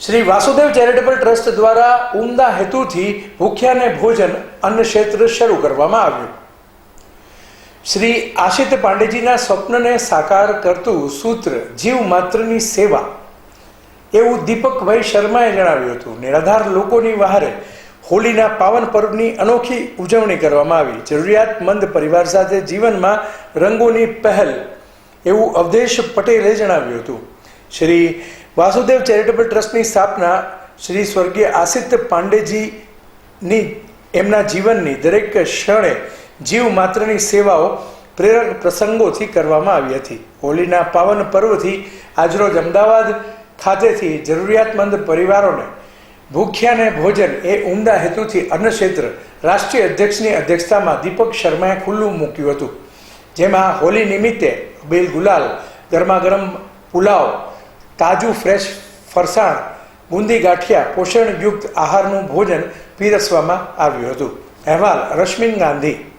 Shri Vasudev charitable trust દ્વારા ઉમદા હેતુથી ભૂખ્યાને ભોજન અન્ન ક્ષેત્ર શરૂ કરવામાં આવ્યું. શ્રી આશિત પાંડેજીના સ્વપ્નને સાકાર કરતું સૂત્ર જીવ માત્રની સેવા એવું દીપકભાઈ શર્માએ જણાવ્યું હતું. નિરાધાર લોકોની વહારે હોળીના પાવન પર્વની અનોખી ઉજવણી કરવામાં આવી. જરૂરિયાતમંદ પરિવાર સાથે જીવનમાં રંગોની પહેલ એવું અવધેશ પટેલે જણાવ્યું હતું. શ્રી વાસુદેવ ચેરિટેબલ ટ્રસ્ટની સ્થાપના શ્રી સ્વર્ગીય આસિત પાંડેજીની એમના જીવનની દરેક ક્ષણે જીવ માત્રની સેવાઓ પ્રેરક પ્રસંગોથી કરવામાં આવી હતી. હોળીના પાવન પર્વથી આજરોજ અમદાવાદ ખાતેથી જરૂરિયાતમંદ પરિવારોને ભૂખ્યાને ભોજન એ ઉમદા હેતુથી અન્ન ક્ષેત્ર રાષ્ટ્રીય અધ્યક્ષની અધ્યક્ષતામાં દીપક શર્માએ ખુલ્લું મૂક્યું હતું. જેમાં હોલી નિમિત્તે બેલ ગુલાલ, ગરમાગરમ પુલાવ તાજું ફ્રેશ ફરસાણ બુંદી ગાંઠિયા પોષણયુક્ત આહારનું ભોજન પીરસવામાં આવ્યું હતું. અહેવાલ રશ્મિન ગાંધી.